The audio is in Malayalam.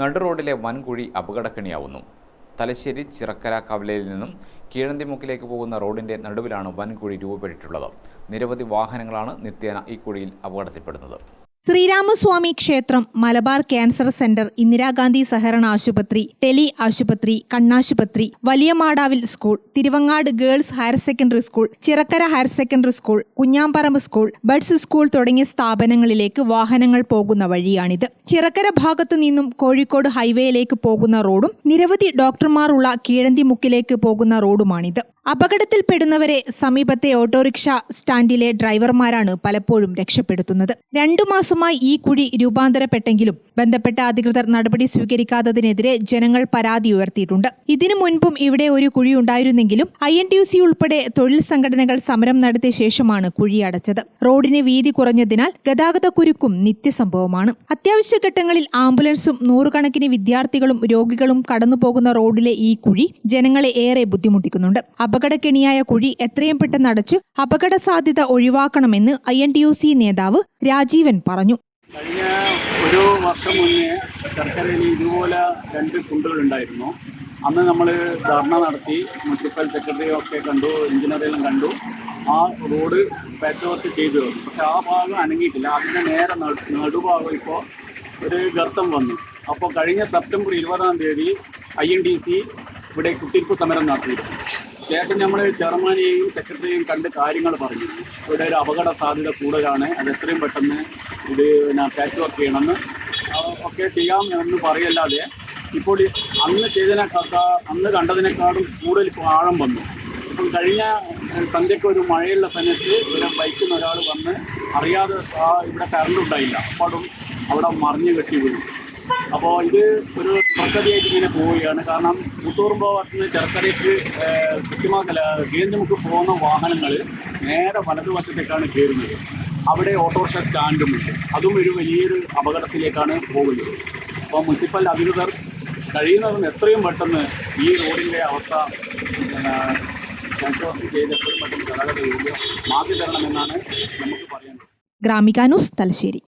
നടു റോഡിലെ വൻകുഴി അപകടക്കണിയാവുന്നു. തലശ്ശേരി ചിറക്കര കവലയിൽ നിന്നും കീഴന്തിമുക്കിലേക്ക് പോകുന്ന റോഡിന്റെ നടുവിലാണ് വൻകുഴി രൂപപ്പെട്ടിട്ടുള്ളത്. നിരവധി വാഹനങ്ങളാണ് നിത്യേന ഈ കുഴിയിൽ അപകടത്തിൽപ്പെടുന്നത്. ശ്രീരാമസ്വാമി ക്ഷേത്രം മലബാർ ക്യാൻസർ സെന്റർ ഇന്ദിരാഗാന്ധി സഹകരണ ആശുപത്രി ടെലി ആശുപത്രി കണ്ണാശുപത്രി വലിയ മാടാവിൽ school Thiruvangad girls higher secondary school Chirakkara higher secondary school Kunjamparamba school buds school തുടങ്ങിയ സ്ഥാപനങ്ങളിലേക്ക് വാഹനങ്ങൾ പോകുന്ന വഴിയാണിത്. ചിറക്കര ഭാഗത്തു നിന്നും കോഴിക്കോട് ഹൈവേയിലേക്ക് പോകുന്ന റോഡും നിരവധി ഡോക്ടർമാരുള്ള കീഴന്തിമുക്കിലേക്ക് പോകുന്ന റോഡുമാണിത്. അപകടത്തിൽപ്പെടുന്നവരെ സമീപത്തെ ഓട്ടോറിക്ഷ സ്റ്റാൻഡിലെ ഡ്രൈവർമാരാണ് പലപ്പോഴും രക്ഷപ്പെടുത്തുന്നത്. രണ്ടു മാസമായി ഈ കുഴി രൂപാന്തരപ്പെട്ടെങ്കിലും ബന്ധപ്പെട്ട അധികൃതർ നടപടി സ്വീകരിക്കാത്തതിനെതിരെ ജനങ്ങൾ പരാതി ഉയർത്തിയിട്ടുണ്ട്. ഇതിനു മുൻപും ഇവിടെ ഒരു കുഴി ഉണ്ടായിരുന്നെങ്കിലും ഐ എൻ ടി സി ഉൾപ്പെടെ തൊഴിൽ സംഘടനകൾ സമരം നടത്തിയ ശേഷമാണ് കുഴി അടച്ചത്. റോഡിന് വീതി കുറഞ്ഞതിനാൽ ഗതാഗതക്കുരുക്കും നിത്യസംഭവമാണ്. അത്യാവശ്യ ഘട്ടങ്ങളിൽ ആംബുലൻസും നൂറുകണക്കിന് വിദ്യാർത്ഥികളും രോഗികളും കടന്നുപോകുന്ന റോഡിലെ ഈ കുഴി ജനങ്ങളെ ഏറെ ബുദ്ധിമുട്ടിക്കുന്നുണ്ട്. അപകടക്കെണിയായ കുഴി എത്രയും പെട്ടെന്ന് അടച്ച് അപകട സാധ്യത ഒഴിവാക്കണമെന്ന് I N T U C നേതാവ് രാജീവൻ പറഞ്ഞു. കഴിഞ്ഞ ഒരു വർഷം മുന്നേ സർക്കാരിൽ ഇതുപോലെ രണ്ട് കുണ്ടുകളുണ്ടായിരുന്നു അന്ന് നമ്മൾ ധർണ നടത്തി മുനിസിപ്പൽ സെക്രട്ടറിയും ഒക്കെ കണ്ടു എഞ്ചിനീയറെല്ലാം കണ്ടു. ആ റോഡ് പാച്ച് വർക്ക് ചെയ്തു. തന്നു പക്ഷെ ആ ഭാഗം അനങ്ങിയിട്ടില്ല. അതിന്റെ നേരെ നടു- നടുഭാഗം ഇപ്പോൾ ഒരു ഗർത്തം വന്നു. അപ്പോൾ കഴിഞ്ഞ സെപ്റ്റംബർ ഇരുപതാം തീയതി ഐ എൻ ഡി സി ഇവിടെ കുത്തിരിപ്പ് സമരം നടത്തിയിരുന്നു. ശേഷം നമ്മൾ ചെയർമാനെയും സെക്രട്ടറിയെയും കണ്ട് കാര്യങ്ങൾ പറഞ്ഞു. ഇവിടെ ഒരു അപകട സാധ്യത കൂടുതലാണ്. അത് എത്രയും പെട്ടെന്ന് ഇത് ഞാൻ പാച്ച് വർക്ക് ചെയ്യണമെന്ന്. ഒക്കെ ചെയ്യാം എന്ന് പറയല്ലാതെ ഇപ്പോൾ അന്ന് ചെയ്തതിനേക്കാൾ അന്ന് കണ്ടതിനേക്കാളും കൂടുതൽ ഇപ്പോൾ ആഴം വന്നു. ഇപ്പം കഴിഞ്ഞ സന്ധ്യയ്ക്ക് ഒരു മഴയുള്ള സമയത്ത് ഇവിടെ ബൈക്കിൽ നിന്ന് ഒരാൾ വന്ന് അറിയാതെ ഇവിടെ കറണ്ട് ഉണ്ടായില്ല. അപ്പോഴും അവിടെ മറിഞ്ഞു കെട്ടി വീണു. അപ്പോൾ ഇത് ഒരു തുടക്കതിയായിട്ട് ഇങ്ങനെ പോവുകയാണ്. കാരണം പുത്തൂർമ്പോ ഭാഗത്തുനിന്ന് ചെറുക്കരയ്ക്ക് കൃത്യമാക്കല കേന്ദ്രമുക്ക് പോകുന്ന വാഹനങ്ങൾ നേരെ വലതുവശത്തേക്കാണ് കയറുന്നത്. അവിടെ ഓട്ടോറിക്ഷ സ്റ്റാൻഡുമുണ്ട്. അതും ഒരു വലിയൊരു അപകടത്തിലേക്കാണ് പോകുന്നത്. അപ്പോൾ മുനിസിപ്പൽ അധികൃതർ കഴിയുന്നതും എത്രയും പെട്ടെന്ന് ഈ റോഡിന്റെ അവസ്ഥ ചെയ്ത് എത്രയും ഗതാഗത യോഗ്യ മാറ്റി തരണമെന്നാണ് നമുക്ക് പറയാൻ ഗ്രാമികാനൂസ് തലശ്ശേരി.